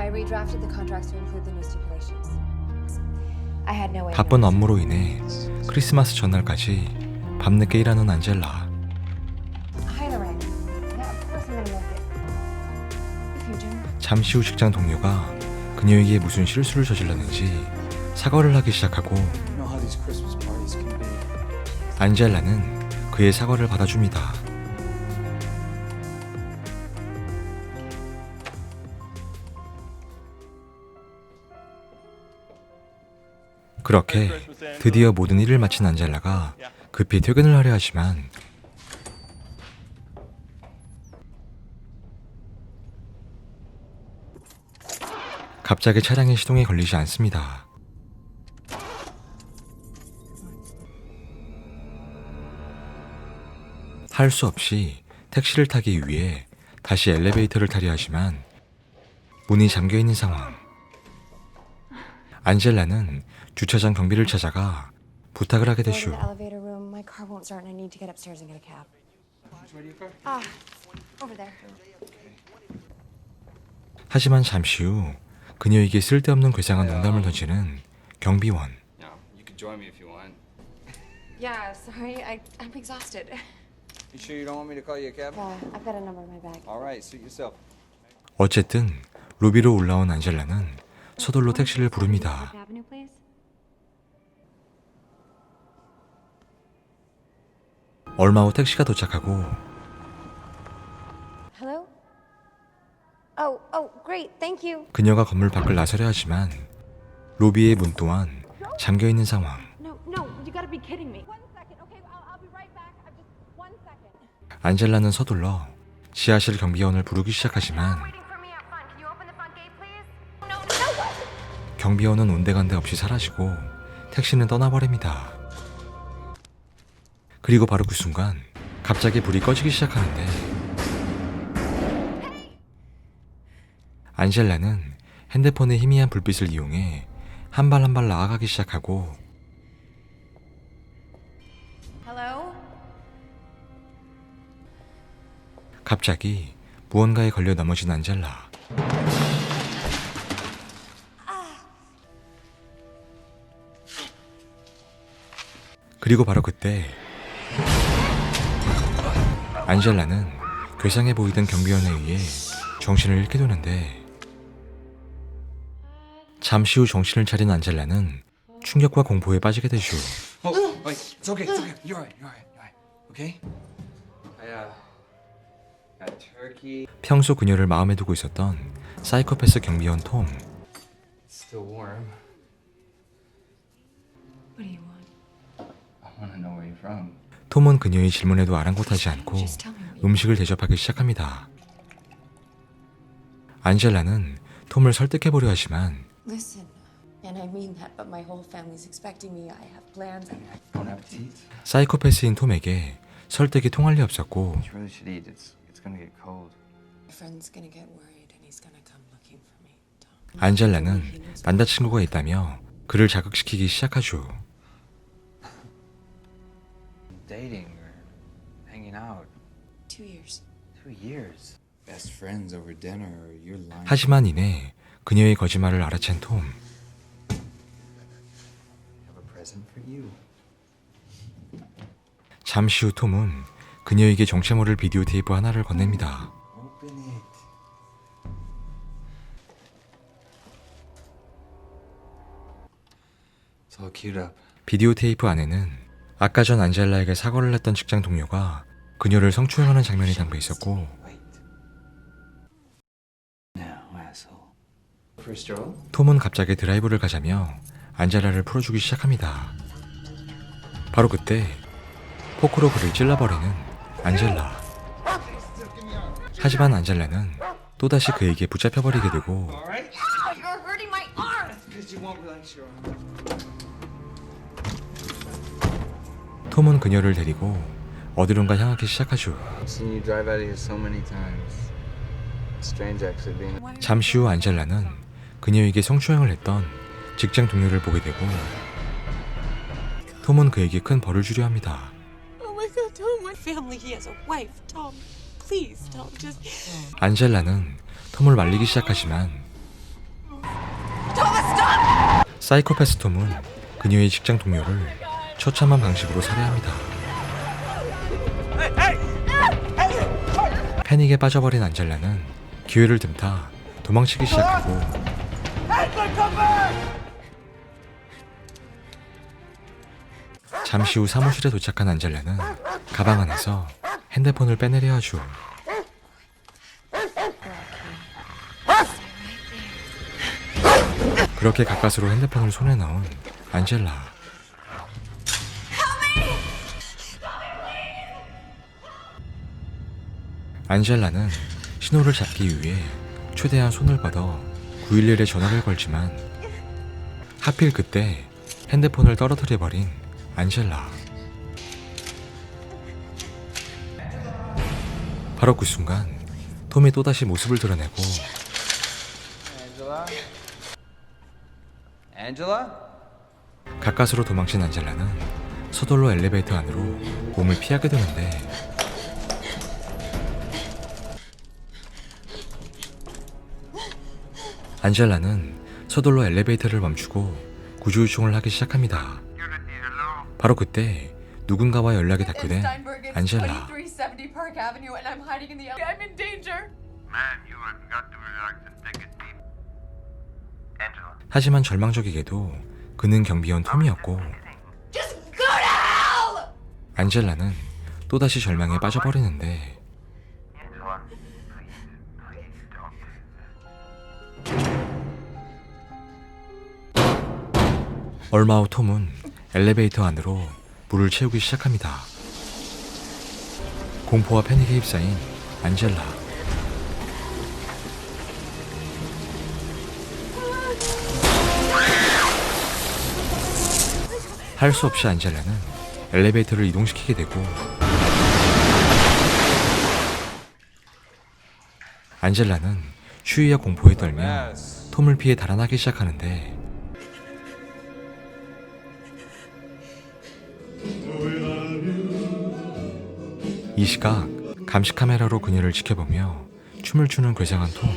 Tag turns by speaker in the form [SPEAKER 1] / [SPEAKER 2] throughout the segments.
[SPEAKER 1] I redrafted the contracts to include the new stipulations. I had no way.
[SPEAKER 2] 바쁜. 업무로 인해 크리스마스 전날까지 밤늦게 일하는 안젤라.
[SPEAKER 1] Hi, Lorraine. Yeah, of course I'm gonna make it. If you do.
[SPEAKER 2] 잠시 후 직장 동료가 그녀에게 무슨 실수를 저질렀는지 사과를 하기 시작하고
[SPEAKER 3] You know how these Christmas parties can be.
[SPEAKER 2] 안젤라는 그의 사과를 받아줍니다. 그렇게 드디어 모든 일을 마친 안젤라가 급히 퇴근을 하려 하지만 갑자기 차량의 시동이 걸리지 않습니다. 할 수 없이 택시를 타기 위해 다시 엘리베이터를 타려 하지만 문이 잠겨 있는 상황. 안젤라는 주차장 경비를 찾아가 부탁을 하게 되슈.
[SPEAKER 1] Ah.
[SPEAKER 2] 하지만 잠시 후 그녀에게 쓸데없는 괴상한 농담을 던지는 경비원.
[SPEAKER 3] Yeah, you can join me if you want.
[SPEAKER 1] Yeah, sorry. I I'm exhausted.
[SPEAKER 3] You sure you don't want me to call you a cab?
[SPEAKER 1] Yeah, I've got a number in my bag.
[SPEAKER 3] All right, suit yourself.
[SPEAKER 2] 어쨌든 로비로 올라온 안젤라는 서둘러 택시를 부릅니다. 얼마 후 택시가 도착하고.
[SPEAKER 1] Oh, oh.
[SPEAKER 2] 그녀가 건물 밖을 나서려 하지만 로비의 문 또한 잠겨 있는 상황. 안젤라는 서둘러 지하실 경비원을 부르기 시작하지만 경비원은 온데간데 없이 사라지고 택시는 떠나버립니다. 그리고 바로 그 순간 갑자기 불이 꺼지기 시작하는데 안젤라는 핸드폰의 희미한 불빛을 이용해 한 발 한 발 나아가기 시작하고. 갑자기 무언가에 걸려 넘어진 안젤라. 그리고 바로 그때 안젤라는 괴상해 보이던 경비원에 의해 정신을 잃게 되는데 잠시 후 정신을 차린 안젤라는 충격과 공포에 빠지게 되죠.
[SPEAKER 3] Oh, wait, it's okay, it's okay. You're alright, you're alright, you're alright. Okay? I uh got turkey.
[SPEAKER 2] 평소 그녀를 마음에 두고 있었던 사이코패스 경비원 톰.
[SPEAKER 3] It's still warm.
[SPEAKER 1] What do you want?
[SPEAKER 2] 톰은 그녀의 질문에도 아랑곳하지 않고 음식을 대접하기 시작합니다. 안젤라는 톰을 설득해보려 하지만
[SPEAKER 1] Listen, and I mean that, but my whole family's expecting me. I have plans.
[SPEAKER 3] Bon appetit.
[SPEAKER 2] 사이코패스인 톰에게 설득이 통할 리 없었고
[SPEAKER 3] You really should eat. It's it's gonna get cold.
[SPEAKER 1] My friend's gonna get worried, and he's gonna come looking for me. Tom.
[SPEAKER 2] 안젤라는 남자친구가 있다며 그를 자극시키기 시작하죠.
[SPEAKER 3] Dating or hanging out.
[SPEAKER 1] Two years.
[SPEAKER 3] Two years. Best friends over dinner or you're lying.
[SPEAKER 2] 하지만 이내 그녀의 거짓말을 알아챈 톰.
[SPEAKER 3] I have a present for you.
[SPEAKER 2] 잠시 후 톰은 그녀에게 정체 모를 비디오 테이프 하나를 건넵니다.
[SPEAKER 3] Open it. It's all queued up.
[SPEAKER 2] 비디오 테이프 안에는 아까 전 안젤라에게 사과를 했던 직장 동료가 그녀를 성추행하는 장면이 담겨 있었고? 톰은 갑자기 드라이브를 가자며 안젤라를 풀어주기 시작합니다. 바로 그때 포크로 그를 찔러버리는 안젤라. 하지만 안젤라는 또다시 그에게 붙잡혀버리게 되고 톰은 그녀를 데리고 어디론가 향하기 시작하죠. 잠시 후 안젤라는 그녀에게 성추행을 했던 직장 동료를 보게 되고 톰은 그에게 큰 벌을 주려 합니다.
[SPEAKER 4] Oh.
[SPEAKER 2] 안젤라는 톰을 말리기 시작하지만 사이코패스 톰은 그녀의 직장 동료를 처참한 방식으로 살해합니다. 패닉에 빠져버린 안젤라는 기회를 틈타 도망치기 시작하고 잠시 후 사무실에 도착한 안젤라는 가방 안에서 핸드폰을 빼내려 하죠. 그렇게 가까스로 핸드폰을 손에 넣은 안젤라. 안젤라는 신호를 잡기 위해 최대한 손을 뻗어 911에 전화를 걸지만 하필 그때 핸드폰을 떨어뜨려 버린 안젤라. 바로 그 순간 톰이 또다시 모습을 드러내고? 가까스로 도망친 안젤라는 서둘러 엘리베이터 안으로 몸을 피하게 되는데 안젤라는 서둘러 엘리베이터를 멈추고 구조 요청을 하기 시작합니다. 바로 그때 누군가와 연락이 닿게 된 안젤라.
[SPEAKER 5] 2370 Park Avenue, and I'm hiding in the. I'm in danger.
[SPEAKER 6] Man, you have got to relax and take it deep. Angela.
[SPEAKER 2] 하지만 절망적이게도 그는 경비원 톰이었고! 안젤라는 또다시 절망에 빠져버리는데 얼마 후 톰은 엘리베이터 안으로 물을 채우기 시작합니다. 공포와 패닉에 휩싸인 안젤라. 할 수 없이 안젤라는 엘리베이터를 이동시키게 되고 안젤라는 추위와 공포에 떨며 톰을 피해 달아나기 시작하는데 이 시각 감시 카메라로 그녀를 지켜보며 춤을 추는 괴상한 톰.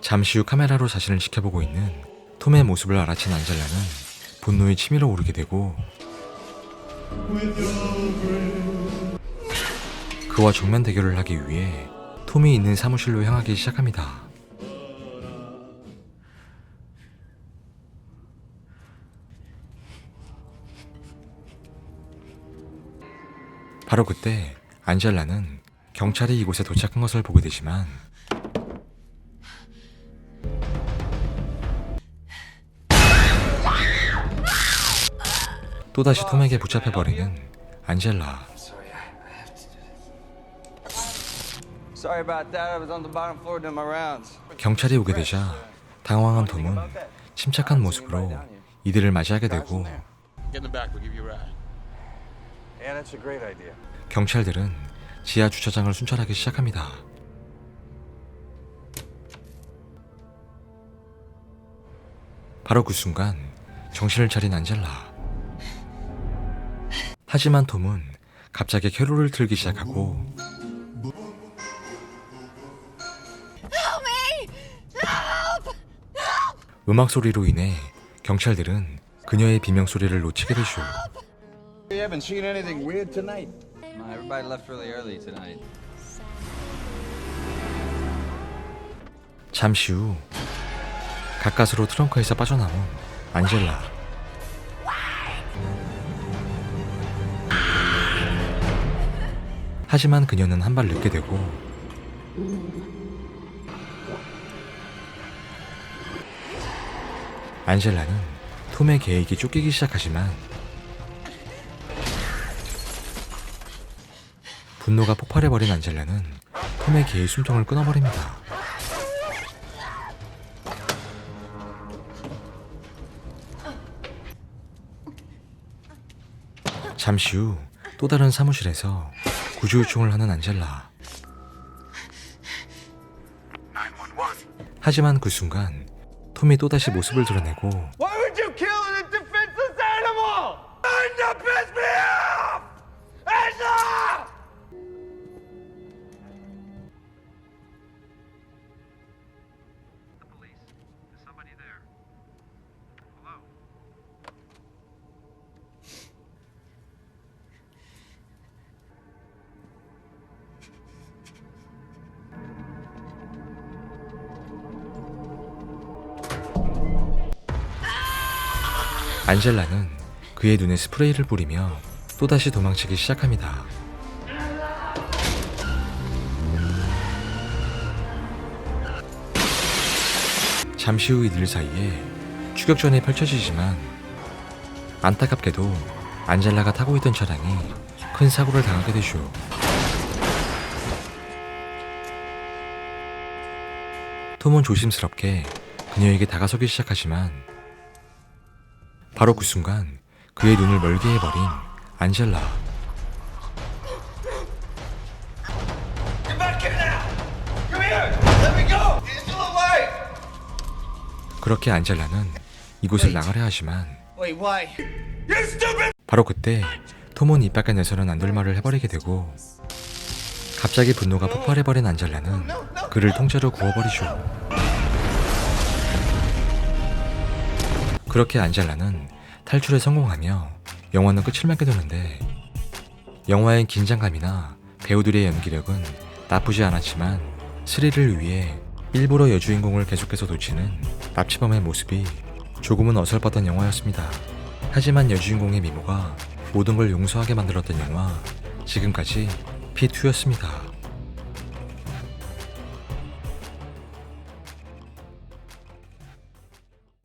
[SPEAKER 2] 잠시 후 카메라로 자신을 지켜보고 있는 톰의 모습을 알아챈 안젤라는 분노에 치밀어 오르게 되고 그와 정면 대결을 하기 위해 톰이 있는 사무실로 향하기 시작합니다. 바로 그때 안젤라는 경찰이 이곳에 도착한 것을 보게 되지만 또다시 톰에게 붙잡혀버리는 안젤라. 경찰이 오게 되자 당황한 톰은 침착한 모습으로 이들을 맞이하게 되고 경찰들은 지하 주차장을 순찰하기 시작합니다. 바로 그 순간 정신을 차린 안젤라. 하지만 톰은 갑자기 캐롤을 틀기 시작하고 음악 소리로 인해 경찰들은 그녀의 비명 소리를 놓치게 되죠.
[SPEAKER 7] You haven't seen anything weird tonight?
[SPEAKER 3] Uh, everybody left really early tonight.
[SPEAKER 2] 잠시 후 가까스로 트렁크에서 빠져나온 안젤라. 하지만 그녀는 한 발 늦게 되고 안젤라는 톰의 계획이 쫓기기 시작하지만 분노가 폭발해버린 안젤라는 톰의 개의 숨통을 끊어버립니다. 잠시 후 또 다른 사무실에서 구조 요청을 하는 안젤라. 하지만 그 순간 톰이 또다시 모습을 드러내고 안젤라는 그의 눈에 스프레이를 뿌리며 또다시 도망치기 시작합니다. 잠시 후 이들 사이에 추격전이 펼쳐지지만 안타깝게도 안젤라가 타고 있던 차량이 큰 사고를 당하게 되죠. 톰은 조심스럽게 그녀에게 다가서기 시작하지만 바로 그 순간 그의 눈을 멀게 해버린 안젤라. 그렇게 안젤라는 이곳을 나가려 하지만
[SPEAKER 7] Wait, why?
[SPEAKER 6] You stupid!
[SPEAKER 2] 바로 그때 톰은 입 밖에 내서는 안 될 말을 해버리게 되고 갑자기 분노가 폭발해버린 안젤라는 그를 통째로 구워버리죠. 그렇게 안젤라는 탈출에 성공하며 영화는 끝을 맺게 되는데 영화의 긴장감이나 배우들의 연기력은 나쁘지 않았지만 스릴을 위해 일부러 여주인공을 계속해서 놓치는 납치범의 모습이 조금은 어설펐던 영화였습니다. 하지만 여주인공의 미모가 모든 걸 용서하게 만들었던 영화 지금까지 P2였습니다.